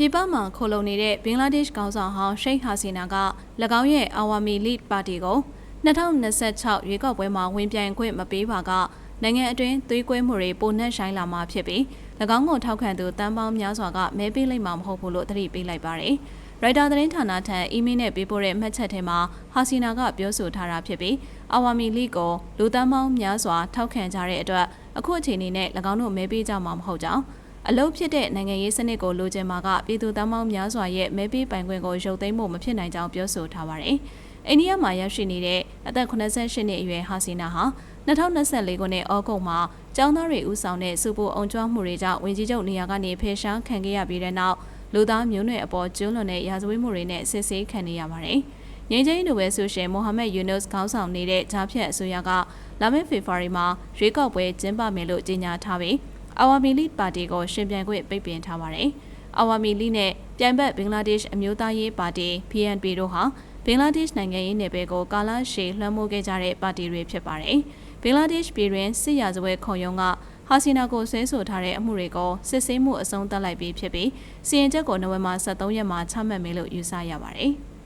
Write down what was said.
ပြည်ပမှာခိုလုံနေတဲ့ဘင်္ဂလားဒေ့ရှ်ကောင်ဆောင်ဟောင်းရှိတ်ဟာစီနာက၎င်းရဲ့အာဝါမီလစ်ပါတီကို2026ရွေးကောက်ပွဲမှာဝင်ပြိုင်ခွင့်မပေးပါကနိုင်ငံအတွင်းသွေးကွဲမှုတွေပိုနှက်ဆိုင်လာမှာဖြစ်ပြီး၎င်းကိုထောက်ခံသူတန်းပေါင်းများစွာကမဲပေးလိုက်မှာမဟုတ်ဘူးလို့သတိပေးလိုက်ပါတယ်။ရိုက်တာသတင်းဌာနထံအီးမေးလ်နဲ့ပေးပို့တဲ့မှတ်ချက်ထဲမှာဟာစီနာကပြောဆိုထားတာဖြစ်ပြီးအာဝါမီလီကိုလူတန်းပေါင်းများစွာထောက်ခံကြတဲ့အတွက်အခုအချိန်နဲ့၎င်းတို့မဲပေးကြမှာမဟုတ်ကြောင်း အလုတ်ဖြစ်တဲ့နိုင်ငံရေးစနစ်ကိုလိုချင်မှာကပြည်သူတန်းပေါင်းများစွာရဲ့မဲပေးပိုင်ခွင့်ကိုရုပ်သိမ်းဖို့မဖြစ်နိုင်ကြောင်းပြောဆိုထားပါတယ်။အိန္ဒိယမှာရောက်ရှိနေတဲ့အသက်88နှစ်အရွယ်ဟာစီနာဟာ2024ခုနှစ်ဩဂုတ်မှာကျောင်းသားတွေဦးဆောင်တဲ့စုပိုအောင်ကျွမ်းမှုတွေကြောင့်ဝင်ကြီးချုပ်နေရာကနေဖယ်ရှားခံခဲ့ရပြီးတဲ့နောက်လူသားမျိုးနွယ်အပေါ်ကျွလွန်တဲ့ရာဇဝတ်မှုတွေနဲ့စစ်ဆေးခံနေရပါတယ်။ငင်းချင်းနိုဘယ်ဆုရှင်မိုဟာမက်ယူနုစ်ခေါင်းဆောင်နေတဲ့ဂျာဖြတ်အစိုးရကလာမယ့်ဖေဖော်ဝါရီမှာရွေးကောက်ပွဲကျင်းပမယ်လို့ကြေညာထားပြီး အာဝါမီလီပါတီကိုရှင်ပြိုင်ခွင့်ပိတ်ပင်ထားပါတယ်။အာဝါမီလီနဲ့ပြိုင်ဘက်ဘင်္ဂလားဒေ့ရှ်အမျိုးသားရေးပါတီ PNP တို့ဟာဘင်္ဂလားဒေ့ရှ်နိုင်ငံရေးနယ်ပယ်ကိုကာလရှည်လွှမ်းမိုးခဲ့ကြတဲ့ပါတီတွေဖြစ်ပါတယ်။ဘင်္ဂလားဒေ့ရှ်ပြည်တွင်စစ်ရာဇဝဲခုံရုံးကဟာစီနာကိုဆွဲဆိုထားတဲ့အမှုတွေကိုစစ်ဆေးမှုအဆုံးသတ်လိုက်ပြီးဖြစ်ပြီးစီရင်ချက်ကိုနိုဝင်ဘာ23ရက်မှာချမှတ်မယ်လို့ယူဆရပါတယ်။